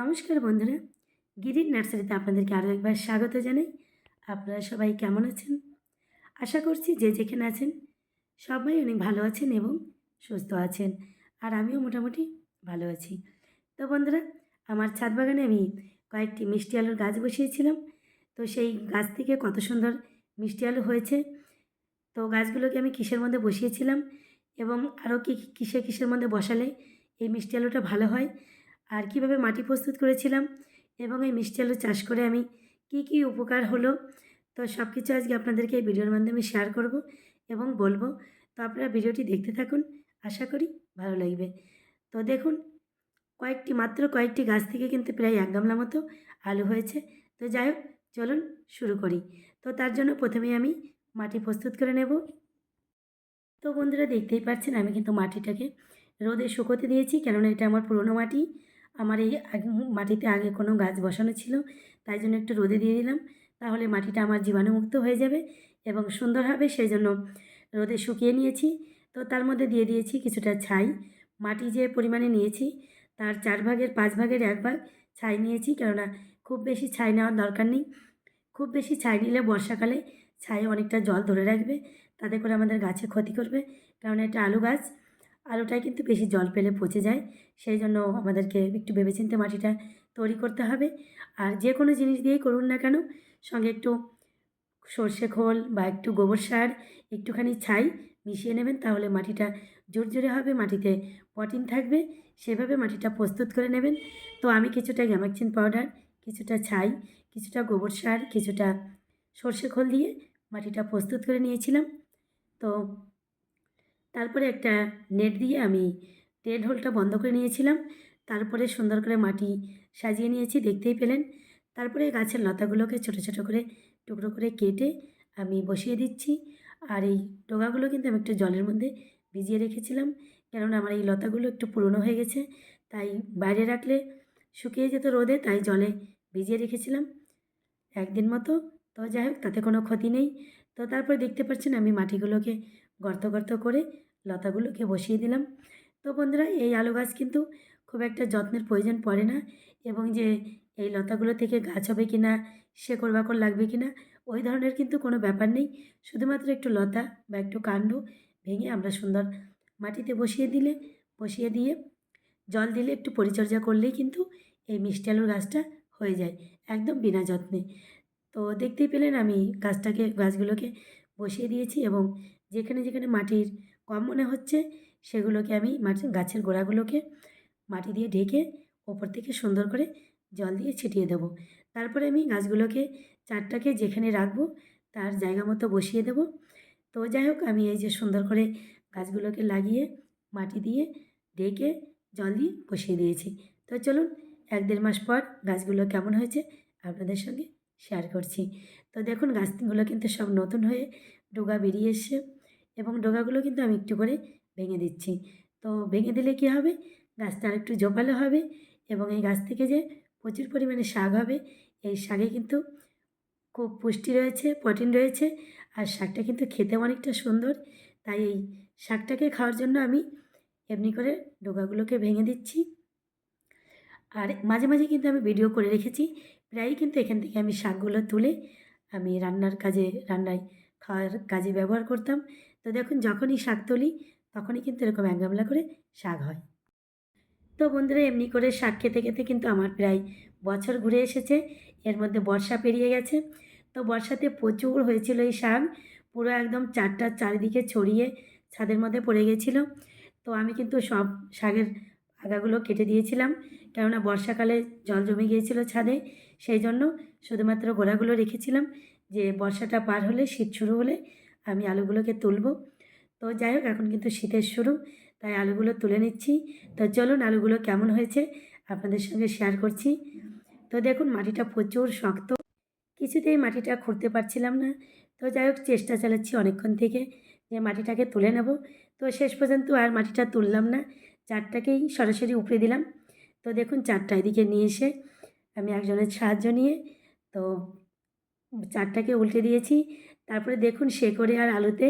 নমস্কার বন্ধুরা, গিরির নার্সারিতে আপনাদেরকে আরও একবার স্বাগত জানাই। আপনারা সবাই কেমন আছেন? আশা করছি যে যেখানে আছেন সবাই অনেক ভালো আছেন এবং সুস্থ আছেন, আর আমিও মোটামুটি ভালো আছি। তো বন্ধুরা, আমার ছাদ বাগানে আমি কয়েকটি মিষ্টি আলুর গাছ বসিয়েছিলাম। তো সেই গাছ থেকে কত সুন্দর মিষ্টি আলু হয়েছে, তো গাছগুলোকে আমি কিসের মধ্যে বসিয়েছিলাম এবং আরও কি কিসে কিসের মধ্যে বসালে এই মিষ্টি আলুটা ভালো হয় আর কীভাবে মাটি প্রস্তুত করেছিলাম এবং এই মিষ্টি আলু চাষ করে আমি কি কি উপকার হলো, তো সব কিছু আজকে আপনাদেরকে এই ভিডিওর মাধ্যমে শেয়ার করব এবং বলব। তো আপনারা ভিডিওটি দেখতে থাকুন, আশা করি ভালো লাগবে। তো দেখুন, কয়েকটি, মাত্র কয়েকটি গাছ থেকে কিন্তু প্রায় এক গামলা মতো আলু হয়েছে। তো যাই হোক, চলুন শুরু করি। তো তার জন্য প্রথমে আমি মাটি প্রস্তুত করে নেব। তো বন্ধুরা দেখতেই পাচ্ছেন, আমি কিন্তু মাটিটাকে রোদে শুকোতে দিয়েছি, কেননা এটা আমার পুরনো মাটি। আমার এই আগে মাটিতে আগে কোনো গাছ বসানো ছিল, তাই জন্য একটু রোদে দিয়ে দিলাম। তাহলে মাটিটা আমার জীবাণুমুক্ত হয়ে যাবে এবং সুন্দর হবে, সেই জন্য রোদে শুকিয়ে নিয়েছি। তো তার মধ্যে দিয়ে দিয়েছি কিছুটা ছাই। মাটি যে পরিমাণে নিয়েছি, তার চার ভাগের পাঁচ ভাগের এক ভাগ ছাই নিয়েছি, কেননা খুব বেশি ছাই নেওয়ার দরকার নেই। খুব বেশি ছাই নিলে বর্ষাকালে ছাই অনেকটা জল ধরে রাখবে, তাতে করে আমাদের গাছে ক্ষতি করবে। কারণ এটা আলু গাছ আলুটায় কিন্তু বেশি জল পেলে পচে যায়। সেই জন্য আমাদেরকে একটু ভেবেচিন্তে মাটিটা তৈরি করতে হবে। আর যে কোনো জিনিস দিয়েই করুন না কেন, সঙ্গে একটু সর্ষে খোল বা একটু গোবর সার, একটুখানি ছাই মিশিয়ে নেবেন, তাহলে মাটিটা জোর জোরে হবে, মাটিতে প্রোটিন থাকবে, সেভাবে মাটিটা প্রস্তুত করে নেবেন। তো আমি কিছুটা গ্যামাক্সিন পাউডার, কিছুটা ছাই, কিছুটা গোবর সার, কিছুটা সর্ষে খোল দিয়ে মাটিটা প্রস্তুত করে নিয়েছিলাম। তো তারপরে একটা নেট দিয়ে আমি টেড হোলটা বন্ধ করে নিয়েছিলাম। তারপরে সুন্দর করে মাটি সাজিয়ে নিয়েছি, দেখতেই পেলেন। তারপরে গাছের লতাগুলোকে ছোটো ছোটো করে টুকরো করে কেটে আমি বসিয়ে দিচ্ছি। আর এই ডোগাগুলো কিন্তু আমি একটু জলের মধ্যে ভিজিয়ে রেখেছিলাম। কেননা আমার এই লতাগুলো একটু পুরনো হয়ে গেছে, তাই বাইরে রাখলে শুকিয়ে যেত রোদে, তাই জলে ভিজিয়ে রেখেছিলাম। একদিন মতো। তো যাই হোক, তাতে কোনো ক্ষতি নেই। তো তারপর দেখতে পাচ্ছেন আমি মাটিগুলোকে গর্ত গর্ত করে লতাগুলোকে বসিয়ে দিলাম। তো বন্ধুরা, এই আলু গাছ কিন্তু খুব একটা যত্নের প্রয়োজন পড়ে না এবং যে এই লতাগুলো থেকে গাছ হবে কি না শেকড় বাকড় লাগবে কি না ওই ধরনের কিন্তু কোনো ব্যাপার নেই। শুধুমাত্র একটু লতা বা একটু কাণ্ড ভেঙে আমরা সুন্দর মাটিতে বসিয়ে দিলে, বসিয়ে দিয়ে জল দিলে একটু পরিচর্যা করলেই কিন্তু এই মিষ্টি আলুর গাছটা হয়ে যায় একদম বিনা যত্নে। তো দেখতেই পেলেন আমি গাছটাকে, গাছগুলোকে বসিয়ে দিয়েছি এবং যেখানে যেখানে মাটির কম মনে হচ্ছে, সেগুলোকে আমি মাটির গাছের গোড়াগুলোকে মাটি দিয়ে ঢেকে ওপর থেকে সুন্দর করে জল দিয়ে ছিটিয়ে দেবো। তারপরে আমি গাছগুলোকে চারটাকে যেখানে রাখব, তার জায়গা মতো বসিয়ে দেবো। তো যাই হোক, আমি এই যে সুন্দর করে গাছগুলোকে লাগিয়ে মাটি দিয়ে ঢেকে জল দিয়ে বসিয়ে দিয়েছি। তো চলুন, এক দেড় মাস পর গাছগুলো কেমন হয়েছে আপনাদের সঙ্গে শেয়ার করছি। তো দেখুন, গাছগুলো কিন্তু সব নতুন হয়ে ডোগা বেরিয়ে এসছে। এবং ডোগাগুলো কিন্তু আমি একটু করে ভেঙে দিচ্ছি। তো ভেঙে দিলে কী হবে? গাছটা আরেকটু জোপালো হবে এবং এই গাছ থেকে যে প্রচুর পরিমাণে শাক হবে, এই শাকে কিন্তু খুব পুষ্টি রয়েছে, প্রোটিন রয়েছে আর শাকটা কিন্তু খেতে অনেকটা সুন্দর। তাই এই শাকটাকে খাওয়ার জন্য আমি এমনি করে ডোকাগুলোকে ভেঙে দিচ্ছি। আর মাঝে মাঝে কিন্তু আমি ভিডিও করে রেখেছি, প্রায়ই কিন্তু এখান থেকে আমি শাকগুলো তুলে আমি রান্নার কাজে, রান্নায় খাওয়ার কাজে ব্যবহার করতাম। তো দেখুন, যখনই শাক তুলি, তখনই কিন্তু এরকম এক করে শাক হয়। তো বন্ধুরা, এমনি করে শাক খেতে খেতে কিন্তু আমার প্রায় বছর ঘুরে এসেছে। এর মধ্যে বর্ষা পেরিয়ে গেছে। তো বর্ষাতে প্রচুর হয়েছিল এই শাক। পুরো একদম চারটার চারিদিকে ছড়িয়ে ছাদের মধ্যে পড়ে গেছিল। তো আমি কিন্তু সব শাকের আগাগুলো কেটে দিয়েছিলাম। কেননা বর্ষাকালে জল জমে গিয়েছিল ছাদে। সেই জন্য শুধুমাত্র গোড়াগুলো রেখেছিলাম যে বর্ষাটা পার হলে, শীত শুরু হলে আমি আলুগুলোকে তুলব। তো যাই হোক, এখন কিন্তু শীতের শুরু, তাই আলুগুলো তুলে নিচ্ছি। তো চলুন আলুগুলো কেমন হয়েছে আপনাদের সঙ্গে শেয়ার করছি। তো দেখুন, মাটিটা প্রচুর শক্ত। কিছুতেই মাটিটা খুঁড়তে পারছিলাম না। তো যাই হোক, চেষ্টা চালাচ্ছি অনেকক্ষণ থেকে যে মাটিটাকে তুলে নেব। তো শেষ পর্যন্ত আর মাটিটা তুললাম না। চারটাকেই সরাসরি উপড়ে দিলাম। তো দেখুন, চারটা এদিকে নিয়ে এসে আমি একজনের সাহায্য নিয়ে, তো চারটাকে উল্টে দিয়েছি। তারপরে দেখুন শেকড়ে আর আলুতে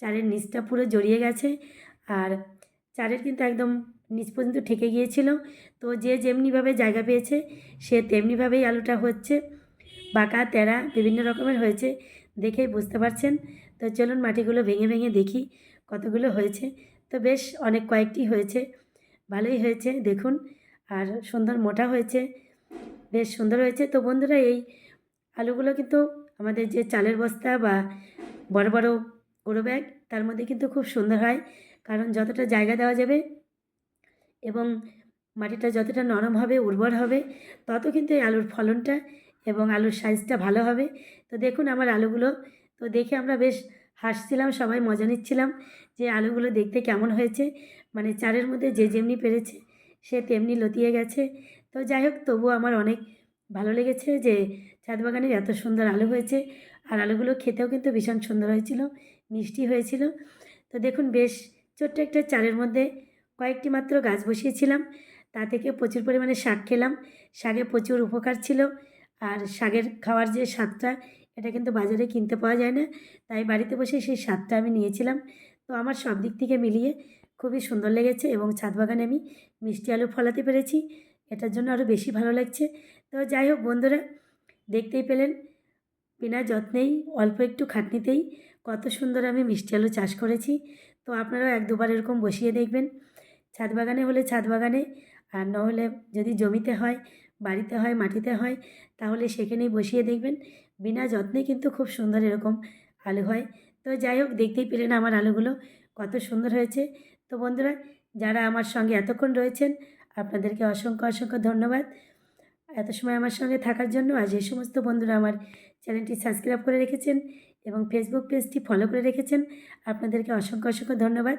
চারের নিচটা পুরো জড়িয়ে গেছে। আর চারের কিন্তু একদম নিচ পর্যন্ত ঠেকে গিয়েছিল। তো যে যেমনিভাবে জায়গা পেয়েছে, সে তেমনিভাবেই আলুটা হচ্ছে। বাঁকা তেরা বিভিন্ন রকমের হয়েছে দেখেই বুঝতে পারছেন। তো চলুন মাটিগুলো ভেঙে ভেঙে দেখি কতগুলো হয়েছে। তো বেশ অনেক কয়েকটি হয়েছে। ভালোই হয়েছে দেখুন। আর সুন্দর মোটা হয়েছে। বেশ সুন্দর হয়েছে। তো বন্ধুরা, এই আলুগুলো কিন্তু আমাদের যে চালের বস্তা বা বড় বড় গুঁড়ো ব্যাগ, তার মধ্যে কিন্তু খুব সুন্দর হয়। কারণ যতটা জায়গা দেওয়া যাবে এবং মাটিটা যতটা নরম হবে, উর্বর হবে, তত কিন্তু এই আলুর ফলনটা এবং আলুর সাইজটা ভালো হবে। তো দেখুন আমার আলুগুলো। তো দেখে আমরা বেশ হাসছিলাম, সবাই মজা নিচ্ছিলাম যে আলুগুলো দেখতে কেমন হয়েছে। মানে চারের মধ্যে যে যেমনি পেরেছে, সে তেমনি লতিয়ে গেছে। তো যাই হোক, তবুও আমার অনেক ভালো লেগেছে যে ছাদ বাগানের এত সুন্দর আলু হয়েছে। আর আলুগুলো খেতেও কিন্তু ভীষণ সুন্দর হয়েছিল, মিষ্টি হয়েছিল। তো দেখুন বেশ, ছোট্ট একটা চারের মধ্যে কয়েকটি মাত্র গাছ বসিয়েছিলাম। তা থেকে প্রচুর পরিমাণে শাক খেলাম। শাকে প্রচুর উপকার ছিল। আর শাকের খাওয়ার যে স্বাদটা, এটা কিন্তু বাজারে কিনতে পাওয়া যায় না। তাই বাড়িতে বসে সেই স্বাদটা আমি নিয়েছিলাম। তো আমার সব দিক থেকে মিলিয়ে খুবই সুন্দর লেগেছে এবং ছাদ বাগানে আমি মিষ্টি আলু ফলাতে পেরেছি। এটার জন্য আরও বেশি ভালো লাগছে। তো যাই হোক বন্ধুরা দেখতেই পেলেন বিনা যত্নেই, অল্প একটু খাটনিতেই কত সুন্দর আমি মিষ্টি আলু চাষ করেছি। তো আপনারাও এক দুবার এরকম বসিয়ে দেখবেন। ছাদ বাগানে হলে ছাদ বাগানে, আর নহলে যদি জমিতে হয়, বাড়িতে হয়, মাটিতে হয়, তাহলে সেখানেই বসিয়ে দেখবেন। বিনা যত্নে কিন্তু খুব সুন্দর এরকম আলু হয়। তো যাই হোক, দেখতেই পেলেন আমার আলুগুলো কত সুন্দর হয়েছে। তো বন্ধুরা, যারা আমার সঙ্গে এতক্ষণ রয়েছেন, আপনাদেরকে অসংখ্য অসংখ্য ধন্যবাদ। এত সময় আমার সঙ্গে থাকার জন্য আর যে সমস্ত বন্ধুরা আমার চ্যানেলটি সাবস্ক্রাইব করে রেখেছেন এবং ফেসবুক পেজটি ফলো করে রেখেছেন। আপনাদেরকে অসংখ্য অসংখ্য ধন্যবাদ।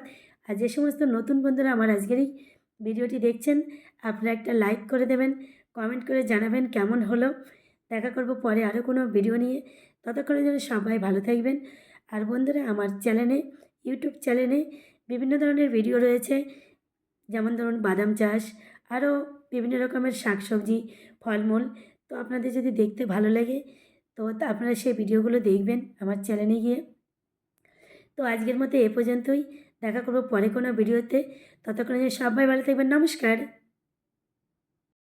আর যে সমস্ত নতুন বন্ধুরা আমার আজকের এই ভিডিওটি দেখছেন, আপনারা একটা লাইক করে দেবেন কমেন্ট করে জানাবেন কেমন হলো। দেখা করব পরে আরও কোনো ভিডিও নিয়ে। ততক্ষণের জন্য সবাই ভালো থাকবেন। আর বন্ধুরা, আমার চ্যানেলে ইউটিউব চ্যানেলে বিভিন্ন ধরনের ভিডিও রয়েছে। যেমন ধরুন বাদাম চাষ আরও বিভিন্ন রকমের শাকসবজি ফলমূল। তো আপনাদের যদি দেখতে ভালো লাগে, তো আপনারা সেই ভিডিওগুলো দেখবেন আমার চ্যানেলে গিয়ে। তো আজকের মতো এ পর্যন্তই। দেখা করব পরে কোনো ভিডিওতে। ততক্ষণে সবাই ভালো থাকবেন। নমস্কার।